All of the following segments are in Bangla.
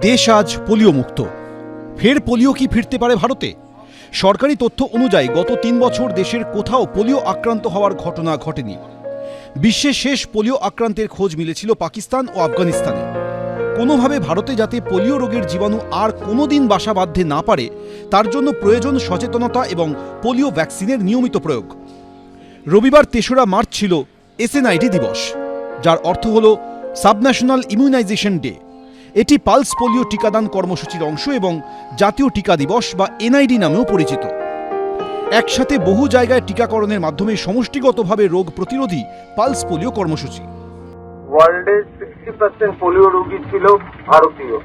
দেশ আজ পোলিও মুক্ত ফের পোলিও কি ফিরতে পারে ভারতে? সরকারি তথ্য অনুযায়ী গত তিন বছর দেশের কোথাও পোলিও আক্রান্ত হওয়ার ঘটনা ঘটেনি। বিশ্বের শেষ পোলিও আক্রান্তের খোঁজ মিলেছিল পাকিস্তান ও আফগানিস্তানে। কোনোভাবে ভারতে যাতে পোলিও রোগের জীবাণু আর কোনোদিন বাসা বাঁধতে না পারে, তার জন্য প্রয়োজন সচেতনতা এবং পোলিও ভ্যাকসিনের নিয়মিত প্রয়োগ। রবিবার তেসরা মার্চ ছিল এসএনআইডি দিবস, যার অর্থ হল সাবন্যাশনাল ইমিউনাইজেশন ডে। এটি পালস পোলিও টিকাদান কর্মসূচির অংশ এবং জাতীয় টিকা দিবস বা এনআইডি নামেও পরিচিত। একসাথে বহু জায়গায় টিকাকরণের মাধ্যমে সমষ্টিগতভাবে রোগ প্রতিরোধী পালস পোলিও কর্মসূচি। ওয়ার্ল্ডে সিক্সটি পার্সেন্ট পোলিও রোগী ছিল ভারতীয়।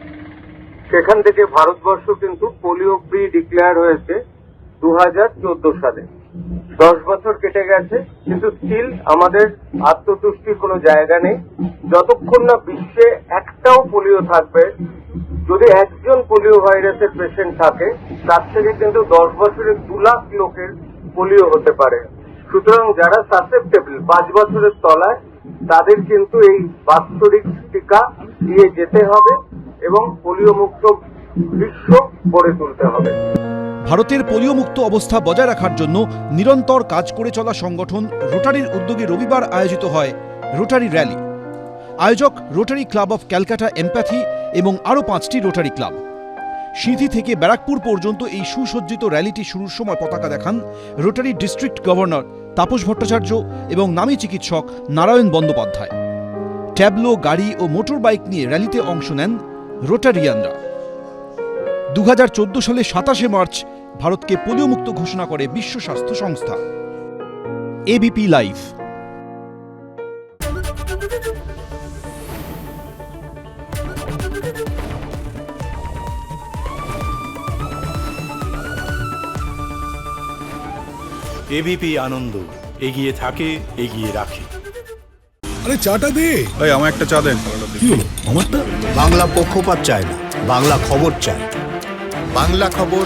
সেখান থেকে ভারতবর্ষ কিন্তু পোলিও ফ্রি ডিক্লেয়ার হয়েছে দু হাজার চোদ্দ সালে। দশ বছর কেটে গেছে, কিন্তু স্টিল আমাদের আত্মতুষ্টির কোনো জায়গা নেই। যতক্ষণ না বিশ্বে একটাও পোলিও থাকবে, যদি একজন পোলিও ভাইরাসের পেশেন্ট থাকে, তার থেকে কিন্তু দশ বছরের দু লাখ লোকের পোলিও হতে পারে। সুতরাং যারা সাসেপ্টেবল পাঁচ বছরের তলায়, তাদের কিন্তু এই বাৎসরিক টিকা দিয়ে যেতে হবে এবং পোলিও মুক্ত বিশ্ব গড়ে তুলতে হবে। ভারতের পোলিও মুক্ত অবস্থা বজায় রাখার জন্য নিরন্তর কাজ করে চলা সংগঠন রোটারির উদ্যোগে রবিবার আয়োজিত হয় রোটারি র্যালি। আয়োজক Rotary club of Calcutta empathy এবং আরও পাঁচটি রোটারি ক্লাব। সিঁথি থেকে ব্যারাকপুর পর্যন্ত এই সুসজ্জিত র্যালিটি শুরুর সময় পতাকা দেখান Rotary district governor Tapas Bhattacharya এবং নামী চিকিৎসক নারায়ণ বন্দ্যোপাধ্যায়। ট্যাবলো, গাড়ি ও মোটর বাইক নিয়ে র্যালিতে অংশ নেন রোটারিয়ানরা। দু হাজার চোদ্দ সালে সাতাশে মার্চ ভারতকে পোলিও মুক্ত ঘোষণা করে বিশ্ব স্বাস্থ্য সংস্থা। এবিপি লাইফ এবিপি আনন্দ এগিয়ে থাকে এগিয়ে রাখে। আরে চাটা দে। এই আমার একটা চা দেন। কি হলো? আমারটা? বাংলা পক্ষপাত চায় না বাংলা খবর চায়। বাংলা খবর